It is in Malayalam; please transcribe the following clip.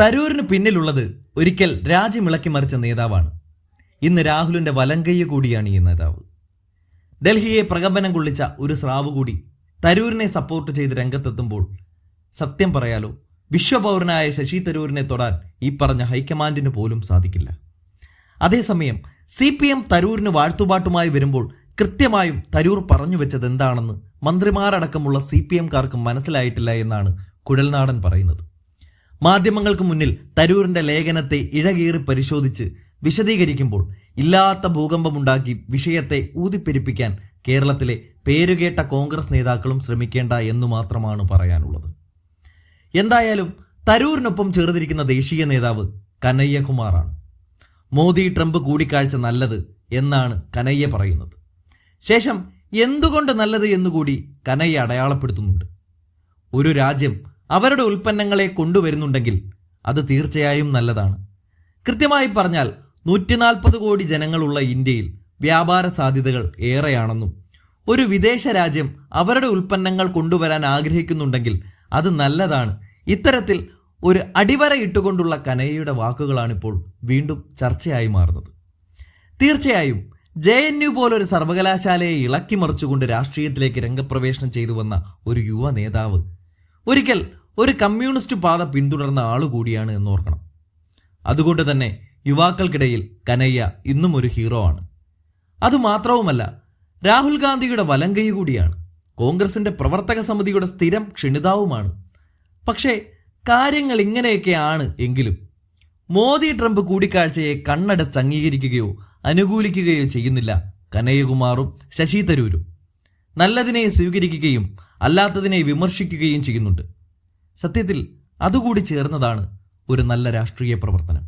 തരൂരിന് പിന്നിലുള്ളത് ഒരിക്കൽ രാജ്യമിളക്കി മറിച്ച നേതാവാണ്. ഇന്ന് രാഹുലിന്റെ വലങ്കയ്യ കൂടിയാണ് ഈ നേതാവ്. ഡൽഹിയെ പ്രകമ്പനം കൊള്ളിച്ച ഒരു സ്രാവ് കൂടി തരൂരിനെ സപ്പോർട്ട് ചെയ്ത് രംഗത്തെത്തുമ്പോൾ സത്യം പറയാലോ വിശ്വപൗരനായ ശശി തരൂരിനെ തൊടാൻ ഈ പറഞ്ഞ ഹൈക്കമാൻഡിന് പോലും സാധിക്കില്ല. അതേസമയം സി പി എം തരൂരിന് വാഴ്ത്തുപാട്ടുമായി വരുമ്പോൾ കൃത്യമായും തരൂർ പറഞ്ഞു വെച്ചത് എന്താണെന്ന് മന്ത്രിമാരടക്കമുള്ള സി പി എംകാർക്ക് മനസ്സിലായിട്ടില്ല എന്നാണ് കുഴൽനാടൻ പറയുന്നത്. മാധ്യമങ്ങൾക്ക് മുന്നിൽ തരൂരിന്റെ ലേഖനത്തെ ഇഴകീറി പരിശോധിച്ച് വിശദീകരിക്കുമ്പോൾ ഇല്ലാത്ത ഭൂകമ്പമുണ്ടാക്കി വിഷയത്തെ ഊതിപ്പെരിപ്പിക്കാൻ കേരളത്തിലെ പേരുകേട്ട കോൺഗ്രസ് നേതാക്കളും ശ്രമിക്കേണ്ട എന്നു മാത്രമാണ് പറയാനുള്ളത്. എന്തായാലും തരൂരിനൊപ്പം ചേർന്നിരിക്കുന്ന ദേശീയ നേതാവ് കനയ്യകുമാറാണ്. മോദി ട്രംപ് കൂടിക്കാഴ്ച നല്ലത് എന്നാണ് കനയ്യ പറയുന്നത്. ശേഷം എന്തുകൊണ്ട് നല്ലത് എന്നുകൂടി കനയ്യ അടയാളപ്പെടുത്തുന്നുണ്ട്. ഒരു രാജ്യം അവരുടെ ഉൽപ്പന്നങ്ങളെ കൊണ്ടുവരുന്നുണ്ടെങ്കിൽ അത് തീർച്ചയായും നല്ലതാണ്. കൃത്യമായി പറഞ്ഞാൽ നൂറ്റി നാൽപ്പത് കോടി ജനങ്ങളുള്ള ഇന്ത്യയിൽ വ്യാപാര സാധ്യതകൾ ഏറെയാണെന്നും ഒരു വിദേശ രാജ്യം അവരുടെ ഉൽപ്പന്നങ്ങൾ കൊണ്ടുവരാൻ ആഗ്രഹിക്കുന്നുണ്ടെങ്കിൽ അത് നല്ലതാണ്. ഇത്തരത്തിൽ ഒരു അടിവര ഇട്ടുകൊണ്ടുള്ള കനയ്യയുടെ വാക്കുകളാണിപ്പോൾ വീണ്ടും ചർച്ചയായി മാറുന്നത്. തീർച്ചയായും ജെ എൻ യു പോലൊരു സർവകലാശാലയെ ഇളക്കി മറിച്ചുകൊണ്ട് രാഷ്ട്രീയത്തിലേക്ക് രംഗപ്രവേശനം ചെയ്തു വന്ന ഒരു യുവ നേതാവ് ഒരിക്കൽ ഒരു കമ്മ്യൂണിസ്റ്റ് പാത പിന്തുടർന്ന ആളുകൂടിയാണ് എന്നോർക്കണം അതുകൊണ്ട് തന്നെ യുവാക്കൾക്കിടയിൽ കനയ്യ ഇന്നും ഒരു ഹീറോ ആണ്. അതുമാത്രവുമല്ല രാഹുൽ ഗാന്ധിയുടെ വലങ്കൈ കൂടിയാണ്. കോൺഗ്രസിന്റെ പ്രവർത്തക സമിതിയുടെ സ്ഥിരം ക്ഷണിതാവുമാണ്. പക്ഷേ കാര്യങ്ങൾ ഇങ്ങനെയൊക്കെയാണ് എങ്കിലും മോദി ട്രംപ് കൂടിക്കാഴ്ചയെ കണ്ണടച്ച് അംഗീകരിക്കുകയോ അനുകൂലിക്കുകയോ ചെയ്യുന്നില്ല കനയ്യകുമാറും ശശി തരൂരും. നല്ലതിനെ സ്വീകരിക്കുകയും അല്ലാത്തതിനെ വിമർശിക്കുകയും ചെയ്യുന്നുണ്ട്. സത്യത്തിൽ അതുകൂടി ചേർന്നതാണ് ഒരു നല്ല രാഷ്ട്രീയ പ്രവർത്തനം.